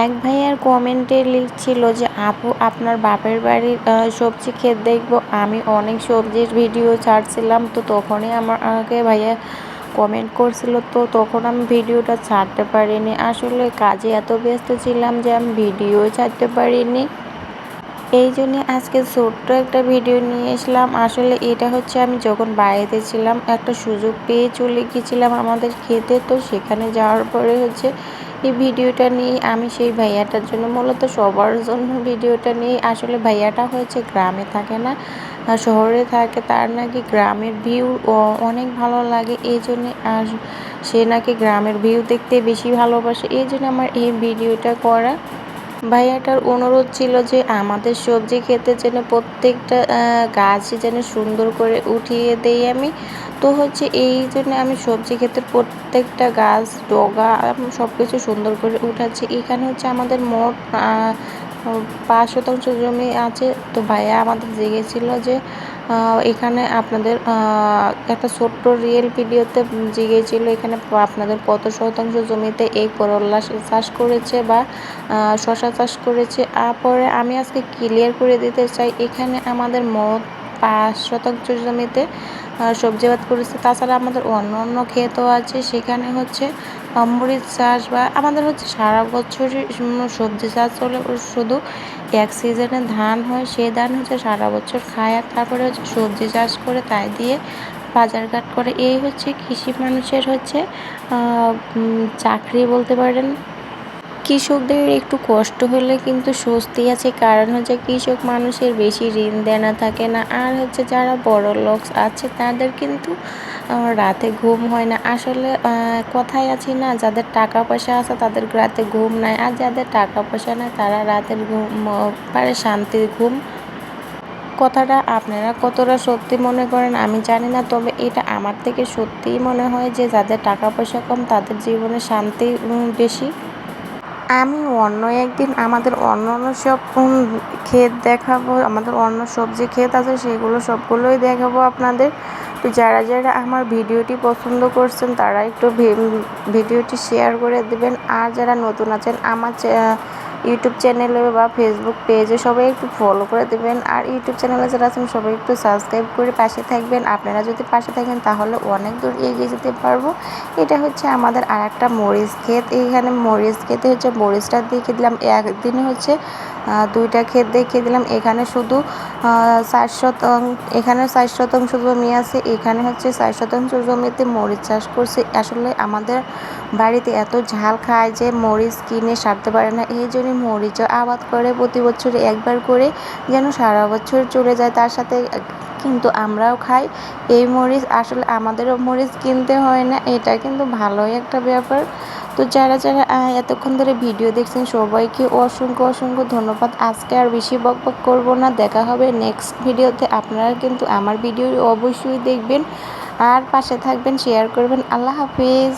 এক ভাইয়ার কমেন্টে লিখছিল যে, আপু, আপনার বাপের বাড়ির সবজি ক্ষেত দেখব। আমি অনেক সবজির ভিডিও ছাড়ছিলাম, তো তখনই আমার আমাকে ভাইয়া কমেন্ট করছিল, তো তখন আমি ভিডিওটা ছাড়তে পারিনি। আসলে কাজে এত ব্যস্ত ছিলাম যে আমি ভিডিও ছাড়তে পারিনি। এই জন্যে আজকে ছোট্ট একটা ভিডিও নিয়ে এসলাম। আসলে এটা হচ্ছে আমি যখন বাইরেতে ছিলাম, একটা সুযোগ পেয়ে চলে গিয়েছিলাম আমাদের খেতে, তো সেখানে যাওয়ার পরে হচ্ছে এই ভিডিওটা নিয়ে আমি সেই ভাইয়াটার জন্য মূলত সবার জন্য ভিডিওটা নিয়ে। আসলে ভাইয়াটা হয়েছে, গ্রামে থাকে না শহরে থাকে। তার নাকি গ্রামের ভিউ অনেক ভালো লাগে। এই জন্যে আর সে নাকি গ্রামের ভিউ দেখতে বেশি ভালোবাসে। এই জন্য আমার এই ভিডিওটা করা। ভাইয়াটার অনুরোধ ছিল যে আমাদের সবজি খেতে যেন প্রত্যেকটা গাছ যেন সুন্দর করে উঠিয়ে দেই আমি। তো হচ্ছে এই জন্য আমি সবজি খেতে প্রত্যেকটা গাছ, ডগা সব কিছু সুন্দর করে উঠাচ্ছি। এখানে হচ্ছে আমাদের মোট পাঁচ শতাংশ জমি আছে। তো ভাইয়া আমাদের জেগেছিল যে এখানে আপনাদের একটা ছোট্ট রিয়েল ভিডিওতে জিগেছিল এখানে আপনাদের কত শতাংশ জমিতে এই করল্লা চাষ করেছে বা শশা চাষ করেছে। পরে আমি আজকে ক্লিয়ার করে দিতে চাই, এখানে আমাদের মোট পাঁচ শতাংশ জমিতে সবজিবাদ করেছে। তাছাড়া আমাদের অন্য অন্য ক্ষেতও আছে। সেখানে হচ্ছে মরিচ চাষ বা আমাদের হচ্ছে সারা বছরই সবজি চাষ চলে শুধু এক সিজনে ধান হয় সেই ধান হচ্ছে সারা বছর খায় আর তারপরে হচ্ছে সবজি চাষ করে তাই দিয়ে বাজারঘাট করে। এই হচ্ছে কৃষি মানুষের হচ্ছে চাকরি বলতে পারেন। কৃষকদের একটু কষ্ট হলে কিন্তু স্বস্তি আছে, কারণ হচ্ছে কৃষক মানুষের বেশি ঋণ দেনা থাকে না। আর হচ্ছে যারা বড় লোক আছে তাদের কিন্তু রাতে ঘুম হয় না। আসলে কথাই আছি না, যাদের টাকা পয়সা আছে তাদের রাতে ঘুম নাই, আর যাদের টাকা পয়সা নাই তারা রাতের ঘুম পারে শান্তির ঘুম। কথাটা আপনারা কতটা সত্যি মনে করেন আমি জানি না, তবে এটা আমার থেকে সত্যিই মনে হয় যে যাদের টাকা পয়সা কম তাদের জীবনে শান্তি বেশি। আমি অন্য একদিন আমাদের অন্য অন্য সব ক্ষেত দেখাবো, আমাদের অন্য সবজি ক্ষেত আছে সেগুলো সবগুলোই দেখাবো আপনাদের। তো যারা যারা আমার ভিডিওটি পছন্দ করছেন তারা একটু ভিডিওটি শেয়ার করে দেবেন। আর যারা নতুন আছেন, আমার ইউটিউব চ্যানেলে বা ফেসবুক পেজে সবাই একটু ফলো করে দেবেন। আর ইউটিউব চ্যানেলে যারা আছেন, সবাই একটু সাবস্ক্রাইব করে পাশে থাকবেন। আপনারা যদি পাশে থাকেন, তাহলে অনেক দূর এগিয়ে যেতে পারব। এটা হচ্ছে আমাদের আর একটা মরিচ ক্ষেত। এইখানে মরিচ খেতে হচ্ছে মরিচটা দেখে দিলাম। একদিনে হচ্ছে দুইটা ক্ষেত দেখিয়ে দিলাম। এখানে শুধু চার শতাংশ এখানে চার শতাংশ জমি আছে। এখানে হচ্ছে চার শতাংশ জমিতে মরিচ চাষ করছে। আসলে আমাদের বাড়িতে এত ঝাল খায় যে মরিচ কিনে সারতে পারে না। এই জন্য মরিচও আবাদ করে প্রতি বছরে একবার করে যেন সারা বছর চলে যায়। তার সাথে কিন্তু আমরাও খাই। এই মরিচ আসলে আমাদেরও মরিচ কিনতে হয় না, এটা কিন্তু ভালোই একটা ব্যাপার। তো যারা যারা এতক্ষণ ধরে ভিডিও দেখছেন, সবাইকে অসংখ্য অসংখ্য ধন্যবাদ। আজকে আর বেশি বক বক করব না। দেখা হবে নেক্সট ভিডিওতে। আপনারা কিন্তু আমার ভিডিও অবশ্যই দেখবেন। আর পাশে থাকবেন শেয়ার করবেন। আল্লাহ হাফিজ।